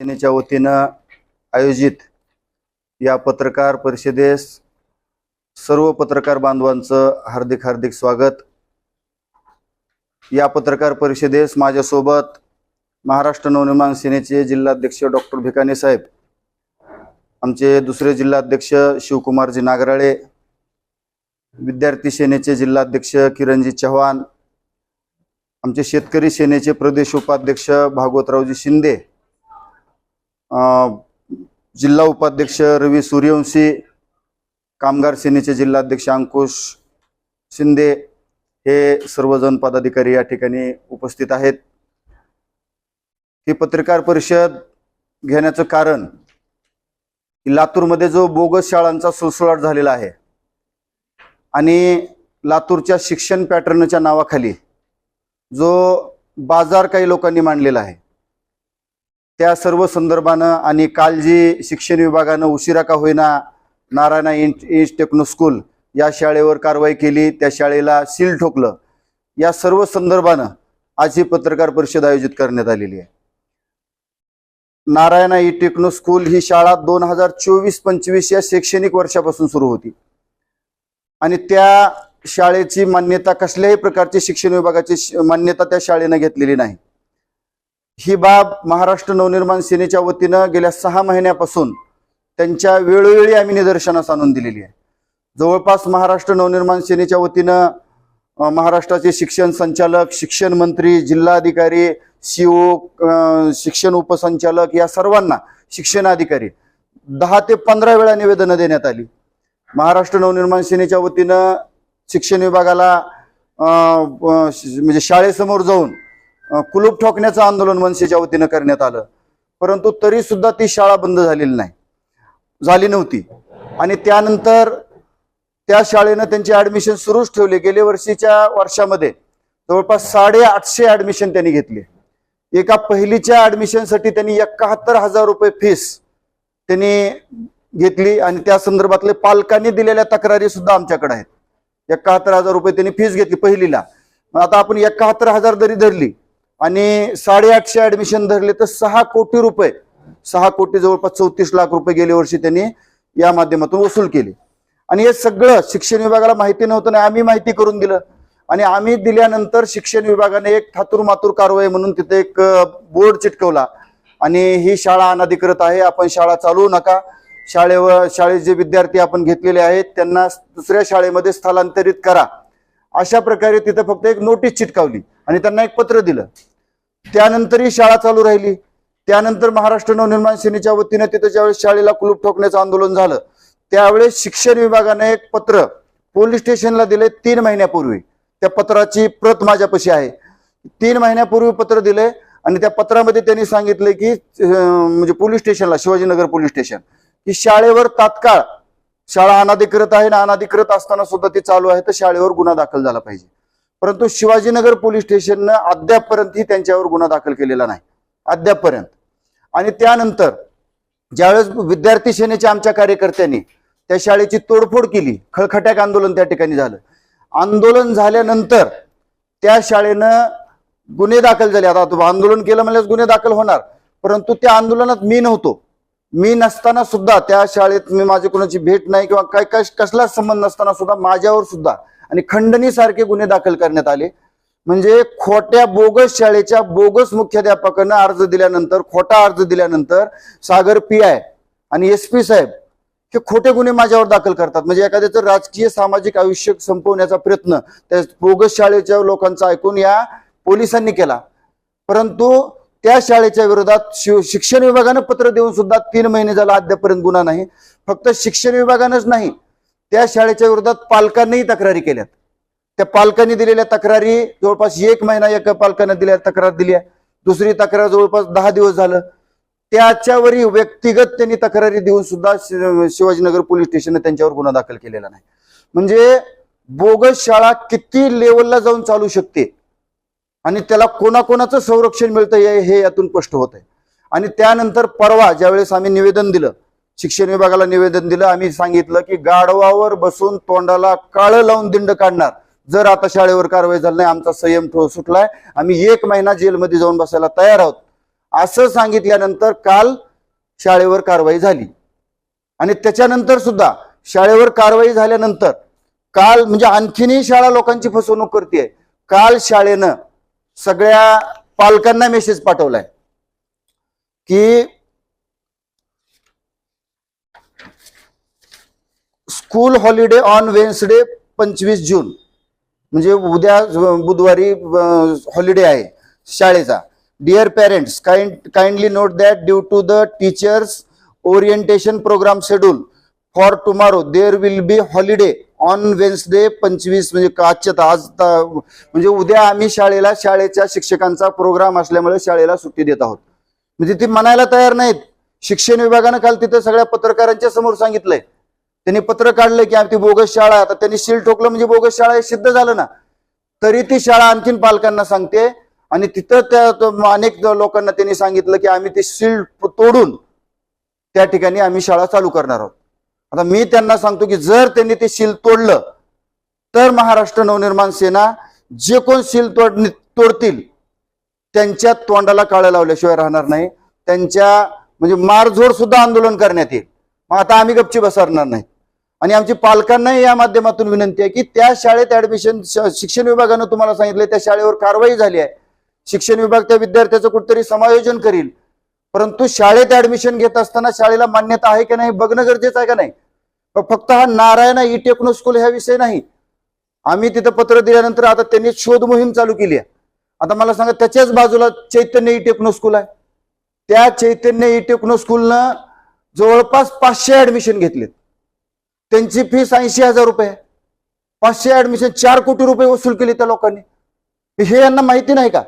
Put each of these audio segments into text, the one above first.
सेनेच्या वतीनं आयोजित या पत्रकार परिषदेस सर्व पत्रकार बांधवांचं हार्दिक हार्दिक स्वागत. या पत्रकार परिषदेस माझ्यासोबत महाराष्ट्र नवनिर्माण सेनेचे जिल्हाध्यक्ष डॉक्टर भिकाने साहेब आमचे दुसरे जिल्हाध्यक्ष शिवकुमारजी नागराळे विद्यार्थी सेनेचे जिल्हाध्यक्ष किरणजी चव्हाण आमचे शेतकरी सेनेचे प्रदेश उपाध्यक्ष भागवतरावजी शिंदे जिल्हा उपाध्यक्ष रवी सूर्यवंशी कामगार सेनेचे जिल्हाध्यक्ष अंकुश शिंदे हे सर्वजण पदाधिकारी या ठिकाणी उपस्थित आहेत. ही पत्रकार परिषद घेण्याचं कारण लातूरमध्ये जो बोगस शाळांचा सुळसुळाट झालेला आहे आणि लातूरच्या शिक्षण पॅटर्नच्या नावाखाली जो बाजार काही लोकांनी मांडलेला आहे त्या सर्व संदर्भानं आणि काल जी शिक्षण विभागानं उशिरा का होईना नारायणा इंट इंच टेक्नो स्कूल या शाळेवर कारवाई केली त्या शाळेला सील ठोकलं. या सर्व संदर्भानं आज ही पत्रकार परिषद आयोजित करण्यात आलेली आहे. नारायणा ई टेक्नो स्कूल ही शाळा दोन हजार चोवीस पंचवीस या शैक्षणिक वर्षापासून सुरू होती. आणि त्या शाळेची मान्यता कसल्याही प्रकारची शिक्षण विभागाची मान्यता त्या शाळेनं घेतलेली नाही. ही बाब महाराष्ट्र नवनिर्माण सेनेच्या वतीनं गेल्या सहा महिन्यापासून त्यांच्या वेळोवेळी आम्ही निदर्शनास आणून दिलेली आहे. जवळपास महाराष्ट्र नवनिर्माण सेनेच्या वतीनं महाराष्ट्राचे शिक्षण संचालक शिक्षण मंत्री जिल्हाधिकारी सीओ शिक्षण उपसंचालक या सर्वांना शिक्षणाधिकारी दहा ते पंधरा वेळा निवेदनं देण्यात आली. महाराष्ट्र नवनिर्माण सेनेच्या वतीनं शिक्षण विभागाला म्हणजे शाळेसमोर जाऊन कुलूप ठोकण्याचं आंदोलन मनसेच्या वतीनं करण्यात आलं. परंतु तरी सुद्धा ती शाळा बंद झालेली नाही. झाली नव्हती. आणि त्यानंतर त्या शाळेनं त्यांची ऍडमिशन सुरूच ठेवले. गेल्या वर्षीच्या वर्षामध्ये जवळपास साडे आठशे ऍडमिशन त्यांनी घेतले. एका पहिलीच्या ऍडमिशनसाठी त्यांनी एकाहत्तर हजार रुपये फीस त्यांनी घेतली आणि त्या संदर्भातले पालकांनी दिलेल्या तक्रारी सुद्धा आमच्याकडे आहेत. एकाहत्तर हजार रुपये त्यांनी फीस घेतली पहिलीला. आता आपण एकाहत्तर हजार जरी धरली आणि साडेआठशे ऍडमिशन धरले तर सहा कोटी रुपये सहा कोटी जवळपास चौतीस लाख रुपये गेल्या वर्षी त्यांनी या माध्यमातून वसूल केली. आणि हे सगळं शिक्षण विभागाला माहिती नव्हतं आणि आम्ही माहिती करून दिलं. आणि आम्ही दिल्यानंतर शिक्षण विभागाने एक थातूर मातूर कारवाई म्हणून तिथे एक बोर्ड चिटकवला. आणि ही शाळा अनाधिकृत आहे आपण शाळा चालवू नका. शाळेवर शाळेत जे विद्यार्थी आपण घेतलेले आहेत त्यांना दुसऱ्या शाळेमध्ये स्थलांतरित करा. अशा प्रकारे तिथं फक्त एक नोटीस चिटकावली आणि त्यांना एक पत्र दिलं. त्यानंतरही शाळा चालू राहिली. त्यानंतर महाराष्ट्र नवनिर्माण सेनेच्या वतीने तिथं ज्यावेळेस शाळेला कुलूप ठोकण्याचं आंदोलन झालं त्यावेळेस शिक्षण विभागाने एक पत्र पोलीस स्टेशनला दिले तीन महिन्यापूर्वी. त्या पत्राची प्रत माझ्यापाशी आहे. तीन महिन्यापूर्वी पत्र दिले आणि त्या पत्रामध्ये त्यांनी सांगितले की म्हणजे पोलीस स्टेशनला शिवाजीनगर पोलीस स्टेशन की शाळेवर तात्काळ शाळा अनाधिकृत आहे ना अनाधिकृत असताना सुद्धा ती चालू आहे तर शाळेवर गुन्हा दाखल झाला पाहिजे. परंतु शिवाजीनगर पोलीस स्टेशननं अद्यापपर्यंतही त्यांच्यावर गुन्हा दाखल केलेला नाही. अद्यापपर्यंत. आणि त्यानंतर ज्यावेळेस विद्यार्थी सेनेच्या आमच्या कार्यकर्त्यांनी त्या शाळेची तोडफोड केली खळखट्याक आंदोलन त्या ठिकाणी झालं. आंदोलन झाल्यानंतर त्या शाळेनं गुन्हे दाखल झाले. आता आंदोलन केलं म्हणल्यास गुन्हे दाखल होणार परंतु त्या आंदोलनात मी नव्हतो. मी नसताना सुद्धा त्या शाळेत मी माझी कोणाची भेट नाही किंवा काय काय कसलाच संबंध नसताना सुद्धा माझ्यावर सुद्धा आणि खंडणीसारखे गुन्हे दाखल करण्यात आले. म्हणजे खोट्या बोगस शाळेच्या बोगस मुख्याध्यापकानं अर्ज दिल्यानंतर खोटा अर्ज दिल्यानंतर सागर पी आय आणि एस पी साहेब हे खोटे गुन्हे माझ्यावर दाखल करतात. म्हणजे एखाद्याचं राजकीय सामाजिक आयुष्य संपवण्याचा प्रयत्न त्या बोगस शाळेच्या लोकांचा ऐकून या पोलिसांनी केला. परंतु त्या शाळेच्या विरोधात शिव- शिक्षण विभागानं पत्र देऊन सुद्धा तीन महिने झाला अद्यापर्यंत गुन्हा नाही. फक्त शिक्षण विभागानंच नाही त्या शाळेच्या विरोधात पालकांनीही तक्रारी केल्यात. त्या पालकांनी दिलेल्या तक्रारी जवळपास एक महिना एका पालकानं दिल्या तक्रार दिली आहे दुसरी तक्रार जवळपास दहा दिवस झालं. त्याच्यावरही व्यक्तिगत त्यांनी तक्रारी देऊन सुद्धा शिवाजीनगर पोलीस स्टेशनने त्यांच्यावर गुन्हा दाखल केलेला नाही. म्हणजे बोगस शाळा किती लेवलला जाऊन चालू शकते? आणि त्याला कोणाकोणाचं संरक्षण मिळतं हे यातून स्पष्ट होत आहे. आणि त्यानंतर परवा ज्यावेळेस आम्ही निवेदन दिलं शिक्षण विभागाला निवेदन दिलं आम्ही सांगितलं की गाढवावर बसून तोंडाला काळं लावून दिंड काढणार. जर आता शाळेवर कारवाई झाली नाही आमचा संयम ठो- सुटलाय. आम्ही एक महिना जेलमध्ये जाऊन बसायला तयार आहोत. असं सांगितल्यानंतर काल शाळेवर कारवाई झाली. आणि त्याच्यानंतर सुद्धा शाळेवर कारवाई झाल्यानंतर काल म्हणजे आणखीनही शाळा लोकांची फसवणूक करते काल शाळेनं सगळ्या पालकांना मेसेज पाठवलाय. की स्कूल हॉलिडे ऑन वेन्सडे पंचवीस जून. म्हणजे उद्या बुधवारी हॉलिडे आहे शाळेचा. Dear parents kind kindly note that due to the teachers orientation programme schedule for tomorrow there will be holiday on Wednesday पंचवीस म्हणजे का- आजच्या आज म्हणजे उद्या आम्ही शाळेला शाळेच्या शिक्षकांचा प्रोग्राम असल्यामुळे शाळेला सुट्टी देत आहोत. म्हणजे ती म्हणायला तयार नाहीत. शिक्षण विभागानं काल तिथे सगळ्या पत्रकारांच्या समोर सांगितलंय. त्यांनी पत्र काढलं की ती बोगस शाळा आता त्यांनी शील ठोकलं म्हणजे बोगस शाळा हे सिद्ध झालं ना. तरी ती शाळा आणखीन पालकांना सांगते. आणि तिथं त्या अनेक लोकांना त्यांनी सांगितलं की आम्ही ती शील तोडून त्या ठिकाणी आम्ही शाळा चालू करणार आहोत. आता मी त्यांना सांगतो की जर त्यांनी ते सील तोडलं तर महाराष्ट्र नवनिर्माण सेना जे कोण सील तोड तोडतील त्यांच्या तोंडाला काळं लावल्याशिवाय राहणार नाही. त्यांच्या म्हणजे मारझोड सुद्धा आंदोलन करण्यात येईल. मग आता आम्ही गपची बसणार नाही. आणि आमची पालकांनाही या माध्यमातून विनंती आहे की त्या शाळेत ऍडमिशन शिक्षण विभागानं तुम्हाला सांगितलं त्या शाळेवर कारवाई झाली आहे. शिक्षण विभाग त्या विद्यार्थ्याचं कुठेतरी समायोजन करील. परंतु शाळेत ऍडमिशन घेत असताना शाळेला मान्यता आहे की नाही बघणं गरजेचं आहे का नाही? फक्त हा नारायण ई टेक्नो स्कूल ह्या विषय नाही. आम्ही तिथं पत्र दिल्यानंतर आता त्यांनी शोध मोहीम चालू केली आहे. आता मला सांगा त्याच्याच बाजूला चैतन्य ई टेक्नो स्कूल आहे. त्या चैतन्य ई टेक्नो स्कूलनं जवळपास पाचशे ऍडमिशन घेतलेत. त्यांची फीस ऐंशी हजार रुपये. आहे. पाचशे ऍडमिशन चार कोटी रुपये वसूल केले त्या लोकांनी. हे यांना माहिती नाही का?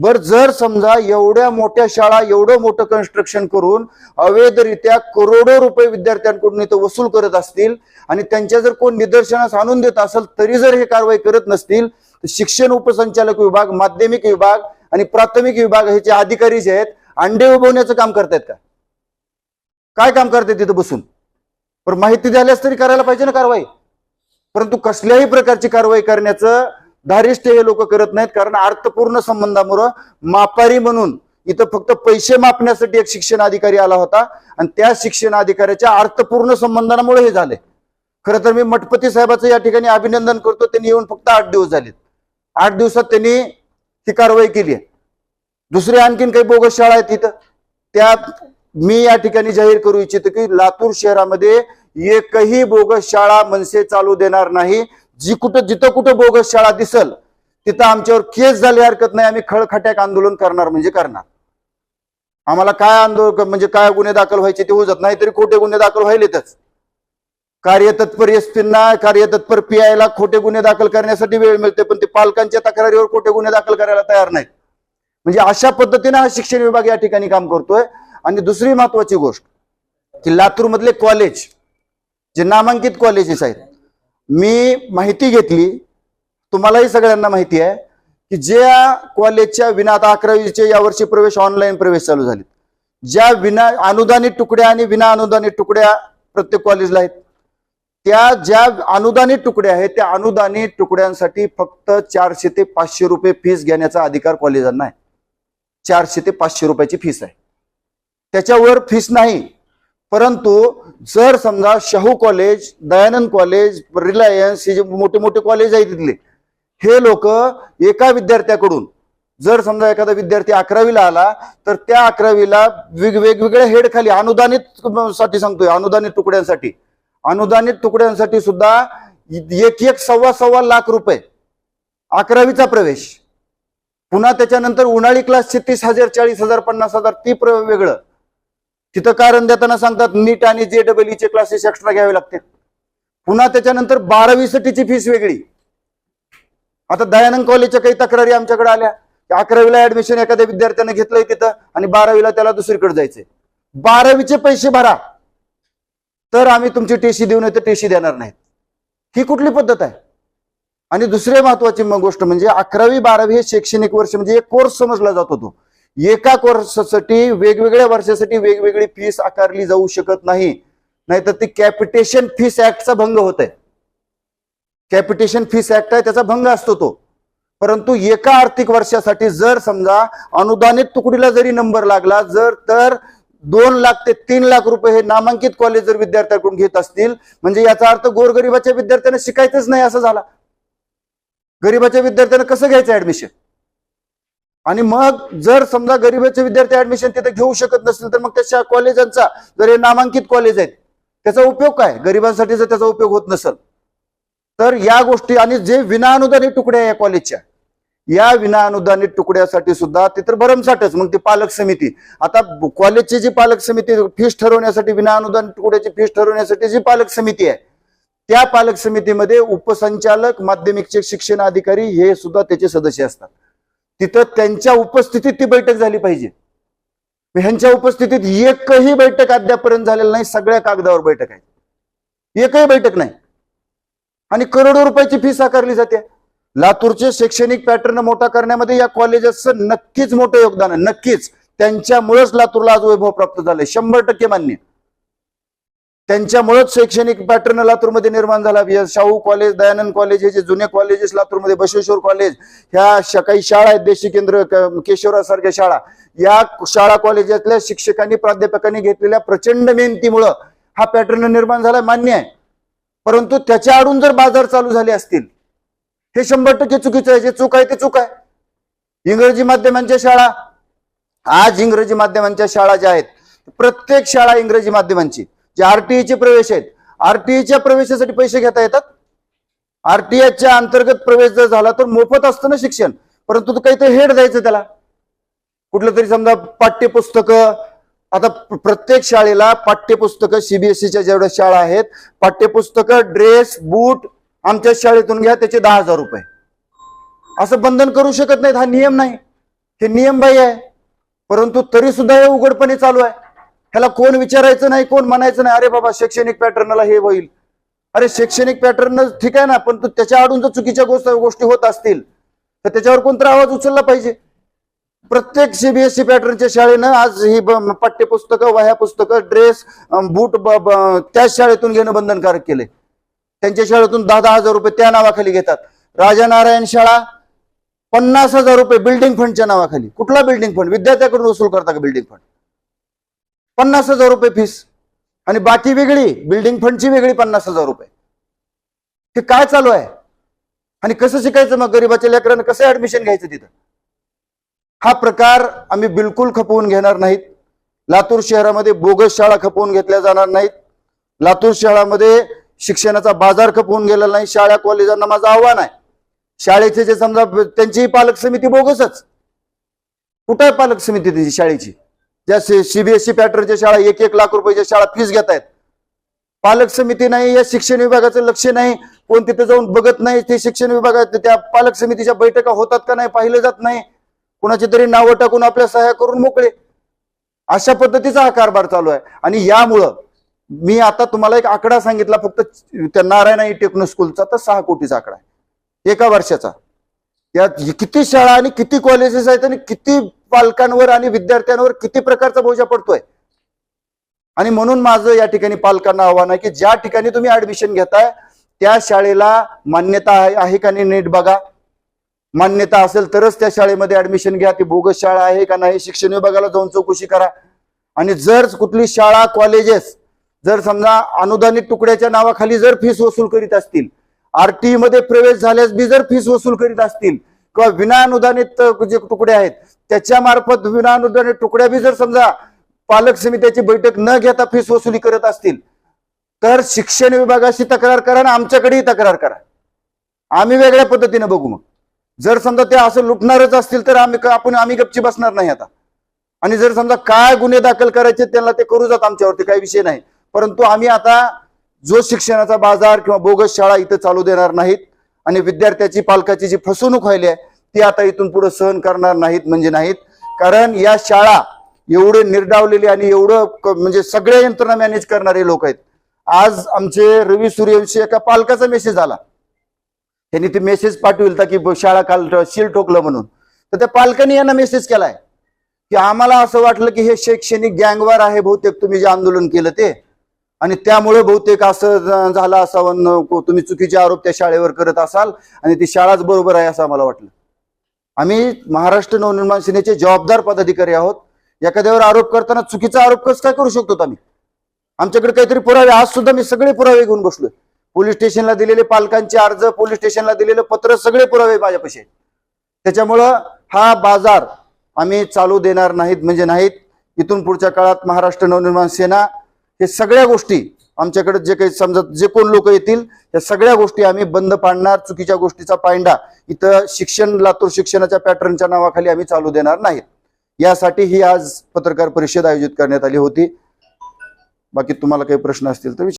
बर जर समजा एवढ्या मोठ्या शाळा एवढं मोठं कन्स्ट्रक्शन करून अवैधरित्या करोडो रुपये विद्यार्थ्यांकडून इथं वसूल करत असतील आणि त्यांच्या जर कोण निदर्शनास आणून देत असेल तरी जर हे कारवाई करत नसतील तर शिक्षण उपसंचालक विभाग माध्यमिक विभाग आणि प्राथमिक विभाग हे जे अधिकारी जे आहेत अंडे उभवण्याचं काम करतायत का? काय काम करतायत तिथं बसून? पण माहिती द्यायलाच तरी करायला पाहिजे ना कारवाई. परंतु कसल्याही प्रकारची कारवाई करण्याचं धारिष्ट्य हे लोक करत नाहीत कारण अर्थपूर्ण संबंधामुळं मापारी म्हणून इथं फक्त पैसे मापण्यासाठी एक शिक्षण अधिकारी आला होता आणि त्या शिक्षण अधिकाऱ्याच्या अर्थपूर्ण संबंधामुळे हे झाले. खरं तर मी मठपती साहेबाचं या ठिकाणी अभिनंदन करतो. त्यांनी येऊन फक्त आठ दिवस झालेत. आठ दिवसात त्यांनी ही कारवाई केली आहे. दुसरी आणखीन काही बोगस शाळा आहेत तिथं त्या मी या ठिकाणी जाहीर करू इच्छितो की लातूर शहरामध्ये एकही बोगस शाळा मनसे चालू देणार नाही. जी कुठं जिथं कुठं बोगस शाळा दिसल तिथं आमच्यावर केस झाली हरकत नाही आम्ही खळखट्याक आंदोलन करणार म्हणजे करणार. आम्हाला काय आंदोलन म्हणजे काय गुन्हे दाखल व्हायचे ते होत नाही तरी खोटे गुन्हे दाखल व्हायलेतच. कार्यतत्पर एसपींना कार्यतत्पर पीआयला खोटे गुन्हे दाखल करण्यासाठी वेळ मिळते पण ते पालकांच्या तक्रारीवर खोटे गुन्हे दाखल करायला तयार नाहीत. म्हणजे अशा पद्धतीने हा शिक्षण विभाग या ठिकाणी काम करतोय. आणि दुसरी महत्वाची गोष्ट की लातूर मधले कॉलेज जे नामांकित कॉलेजेस आहेत मी माहिती घेतली. तुम्हालाही सगळ्यांना माहिती आहे की ज्या कॉलेजच्या विना आता अकरावीचे यावर्षी प्रवेश ऑनलाईन प्रवेश चालू झाले ज्या विना अनुदानित तुकड्या आणि विना अनुदानित तुकड्या प्रत्येक कॉलेजला आहेत. त्या ज्या अनुदानित तुकड्या आहेत त्या अनुदानित तुकड्यांसाठी फक्त चारशे ते पाचशे रुपये फीस घेण्याचा अधिकार कॉलेजांना आहे. चारशे ते पाचशे रुपयाची फीस आहे. त्याच्यावर फीस नाही. परंतु जर समजा Shahu college Dayanand college Reliance हे जे मोठे मोठे कॉलेज आहे तिथले हे लोक एका विद्यार्थ्याकडून जर समजा एखादा विद्यार्थी अकरावीला आला तर त्या अकरावीला वेग वेगवेगळ्या हेड खाली अनुदानित साठी सांगतोय अनुदानित तुकड्यांसाठी. अनुदानित तुकड्यांसाठी सुद्धा एक एक सव्वा सव्वा लाख रुपये अकरावीचा प्रवेश. पुन्हा त्याच्यानंतर उन्हाळी क्लासचे तीस हजार चाळीस हजार पन्नास हजार ती प्र वेगळं. तिथं कारण देताना सांगतात नीट आणि जे डबल चे क्लासेस एक्स्ट्रा घ्यावे लागतील पुन्हा त्याच्यानंतर बारावीसाठीची फीस वेगळी. आता दयानंद कॉलेजच्या काही तक्रारी आमच्याकडे आल्या. अकरावीला ऍडमिशन एखाद्या विद्यार्थ्याने घेतलंय तिथं आणि बारावीला त्याला दुसरीकडे जायचंय. बारावीचे पैसे भरा. तर आम्ही तुमची टीसी देऊ नये तर टीसी देणार नाहीत. ही कुठली पद्धत आहे? आणि दुसरी महत्वाची गोष्ट म्हणजे अकरावी बारावी हे शैक्षणिक वर्ष म्हणजे एक कोर्स समजला जात होतो. एका वर्षासाठी वेगवेगळ्या वर्षासाठी वेगवेगळी फीस आकारली जाऊ शकत नाही. नाहीतर ती कॅपिटेशन फीस ऍक्टचा भंग होत आहे कॅपिटेशन फीस ऍक्ट आहे त्याचा भंग असतो तो. परंतु एका आर्थिक वर्षासाठी जर समजा अनुदानित तुकडीला जरी नंबर लागला जर तर दोन लाख ते तीन लाख रुपये हे नामांकित कॉलेज जर विद्यार्थ्यांकडून घेत असतील म्हणजे याचा अर्थ गोरगरिबाच्या विद्यार्थ्यांना शिकायचंच नाही असं झाला. गरीबाच्या विद्यार्थ्यांना कसं घ्यायचं ऍडमिशन आणि मग जर समजा गरीबाचे विद्यार्थी ऍडमिशन तिथे घेऊ शकत नसतील तर मग त्याच्या कॉलेजांचा जर हे नामांकित कॉलेज आहेत त्याचा उपयोग काय? गरिबांसाठी जर त्याचा उपयोग होत नसेल तर या गोष्टी आणि जे विनाअनुदानित तुकड्या आहे या कॉलेजच्या या विनाअनुदानित तुकड्यासाठी सुद्धा ते तर भरमसाठच मग ती पालक समिती. आता कॉलेजची जी पालक समिती फीस ठरवण्यासाठी विनाअनुदानित तुकड्याची फीस ठरवण्यासाठी जी पालक समिती आहे त्या पालक समितीमध्ये उपसंचालक माध्यमिकचे शिक्षण अधिकारी हे सुद्धा त्याचे सदस्य असतात. तिथं त्यांच्या उपस्थितीत ती बैठक झाली पाहिजे. ह्यांच्या उपस्थितीत एकही बैठक अद्यापर्यंत झालेली नाही सगळ्या कागदावर बैठक आहे. एकही बैठक नाही. आणि करोडो रुपयाची फी साकारली जाते. लातूरचे शैक्षणिक पॅटर्न मोठा करण्यामध्ये या कॉलेजेसचं नक्कीच मोठं योगदान आहे. नक्कीच. त्यांच्यामुळेच लातूरला आज वैभव प्राप्त झालंय. शंभर टक्के मान्य त्यांच्यामुळेच शैक्षणिक पॅटर्न लातूरमध्ये निर्माण झाला. शाहू कॉलेज दयानंद कॉलेज हे जे जुने कॉलेजेस लातूरमध्ये बशेश्वर कॉलेज ह्या काही शाळा आहेत देशी केंद्र केशवरासारख्या शाळा. या शाळा कॉलेजातल्या शिक्षकांनी प्राध्यापकांनी घेतलेल्या प्रचंड मेहनतीमुळं हा पॅटर्न निर्माण झाला मान्य आहे. परंतु त्याच्या आडून जर बाजार चालू झाले असतील हे शंभर टक्के चुकीचं आहे. जे चूक आहे ते चूक आहे. इंग्रजी माध्यमांच्या शाळा आज इंग्रजी माध्यमांच्या शाळा ज्या आहेत प्रत्येक शाळा इंग्रजी माध्यमांची. जे आरटीईचे प्रवेश आहेत आरटीईच्या प्रवेशासाठी पैसे घेता येतात? आरटीएच्या अंतर्गत प्रवेश जर झाला तर मोफत असतं ना शिक्षण परंतु तो काहीतरी हेड द्यायचं त्याला. कुठलं तरी समजा पाठ्यपुस्तकं आता प्रत्येक शाळेला पाठ्यपुस्तकं सीबीएसईच्या जेवढ्या शाळा आहेत पाठ्यपुस्तकं ड्रेस बूट आमच्या शाळेतून घ्या त्याचे दहा हजार रुपये. असं बंधन करू शकत नाहीत हा नियम नाही. हे नियमबाह्य आहे. परंतु तरी सुद्धा हे उघडपणे चालू आहे. ह्याला कोण विचारायचं नाही कोण म्हणायचं नाही अरे बाबा शैक्षणिक पॅटर्नला हे होईल. अरे शैक्षणिक पॅटर्न ठीक आहे ना पण तू त्याच्या आडून जर चुकीच्या गोष्ट गोष्टी होत असतील तर त्याच्यावर कोणतरी आवाज उचलला पाहिजे. प्रत्येक सीबीएसई पॅटर्नच्या शाळेनं आज ही पाठ्यपुस्तकं वह्या पुस्तकं ड्रेस बूट त्याच शाळेतून घेणं बंधनकारक केले त्यांच्या शाळेतून दहा दहा हजार रुपये त्या नावाखाली घेतात. राजा नारायण शाळा पन्नास हजार रुपये बिल्डिंग फंडच्या नावाखाली. कुठला बिल्डिंग फंड? विद्यार्थ्याकडून वसूल करता का बिल्डिंग फंड? पन्नास हजार रुपये फीस आणि बाकी वेगळी बिल्डिंग फंडची वेगळी पन्नास हजार रुपये. हे काय चालू आहे? आणि कसं शिकायचं मग? गरीबाच्या लेकरांना कसं ऍडमिशन घ्यायचं तिथं? हा प्रकार आम्ही बिलकुल खपवून घेणार नाहीत. लातूर शहरामध्ये बोगस शाळा खपवून घेतल्या जाणार नाहीत. लातूर शहरामध्ये शिक्षणाचा बाजार खपवून गेलेला नाही. शाळा कॉलेजांना माझं आव्हान आहे. शाळेचे जे समजा त्यांची पालक समिती बोगसच. कुठं आहे पालक समिती त्याची शाळेची? ज्या सीबीएसई पॅटर्नच्या शाळा एक एक लाख रुपयाच्या शाळा फीस घेत आहेत. पालक समिती नाही या शिक्षण विभागाचं लक्ष नाही. कोण तिथे जाऊन बघत नाही ते शिक्षण विभागात त्या पालक समितीच्या बैठका होतात का नाही पाहिलं जात नाही. कुणाची तरी नावं टाकून आपल्या सहाय्या करून मोकळे. अशा पद्धतीचा हा कारभार चालू आहे. आणि यामुळं मी आता तुम्हाला एक आकडा सांगितला फक्त त्या नारायण टेक्नो स्कूलचा तर सहा कोटीचा आकडा आहे. एका वर्षाचा. यात किती शाळा आणि किती कॉलेजेस आहेत आणि किती पालकांवर आणि विद्यार्थ्यांवर किती प्रकारचा बोजा पडतोय? आणि म्हणून माझं या ठिकाणी पालकांना आव्हान आहे की ज्या ठिकाणी तुम्ही ऍडमिशन घेताय त्या शाळेला मान्यता आहे का नाही नीट बघा. मान्यता असेल तरच त्या शाळेमध्ये ऍडमिशन घ्या. ती बोगस शाळा आहे का नाही शिक्षण विभागाला जाऊन चौकशी करा. आणि जर कुठली शाळा कॉलेजेस जर समजा अनुदानित तुकड्याच्या नावाखाली जर फीस वसूल करीत असतील आरटीई मध्ये प्रवेश झाल्यास बी जर फीस वसूल करीत असतील किंवा विना अनुदानित जे तुकडे आहेत त्याच्यामार्फत विना अनुदान तुकड्या बी जर समजा पालक समित्याची बैठक न घेता फीस वसुली करत असतील तर शिक्षण विभागाशी तक्रार करा आणि आमच्याकडेही तक्रार करा. आम्ही वेगळ्या पद्धतीने बघू मग. जर समजा ते असं लुटणारच असतील तर आम्ही आपण आम्ही गपची बसणार नाही आता. आणि जर समजा काय गुन्हे दाखल करायचे त्यांना ते करू जात आमच्यावरती काही विषय नाही. परंतु आम्ही आता जो शिक्षणाचा बाजार किंवा बोगस शाळा इथं चालू देणार नाहीत आणि विद्यार्थ्याची पालकाची जी फसवणूक व्हायली आहे ती आता इथून पुढे सहन करणार नाहीत म्हणजे नाहीत. कारण या शाळा एवढे निर्डावलेले आणि एवढं म्हणजे सगळ्या यंत्रणा मॅनेज करणारे लोक आहेत. आज आमचे रवी सूर्यवंशी एका पालकाचा मेसेज आला. त्यांनी ते मेसेज पाठविलता की शाळा काल शील ठोकलं म्हणून. तर त्या पालकांनी यांना मेसेज केलाय. की आम्हाला असं वाटलं की हे शैक्षणिक गँगवार आहे बहुतेक तुम्ही जे आंदोलन केलं ते. आणि त्यामुळे बहुतेक असं झालं असावं न- तुम्ही चुकीचे आरोप त्या शाळेवर करत असाल आणि ती शाळाच बरोबर आहे असं आम्हाला वाटलं. आम्ही महाराष्ट्र नवनिर्माण सेनेचे जबाबदार पदाधिकारी आहोत. एखाद्यावर आरोप करताना चुकीचा आरोप कसं काय करू शकतो आम्ही? आमच्याकडे काहीतरी पुरावे आज सुद्धा मी सगळे पुरावे घेऊन बसलोय. पोलीस स्टेशनला दिलेले पालकांचे अर्ज पोलीस स्टेशनला दिलेलं पत्र सगळे पुरावे माझ्यापाशी त्याच्यामुळं हा बाजार आम्ही चालू देणार नाहीत म्हणजे नाहीत. इथून पुढच्या काळात महाराष्ट्र नवनिर्माण सेना हे सगळ्या गोष्टी आमच्याकडे जे काही समजा जे कोण लोक येतील या सगळ्या गोष्टी आम्ही बंद पाडणार चुकीच्या गोष्टीचा पायंडा. इथं शिक्षण लातूर शिक्षणाच्या पॅटर्नच्या नावाखाली आम्ही चालू देणार नाहीत. यासाठी ही आज पत्रकार परिषद आयोजित करण्यात आली होती. बाकी तुम्हाला काही प्रश्न असतील तर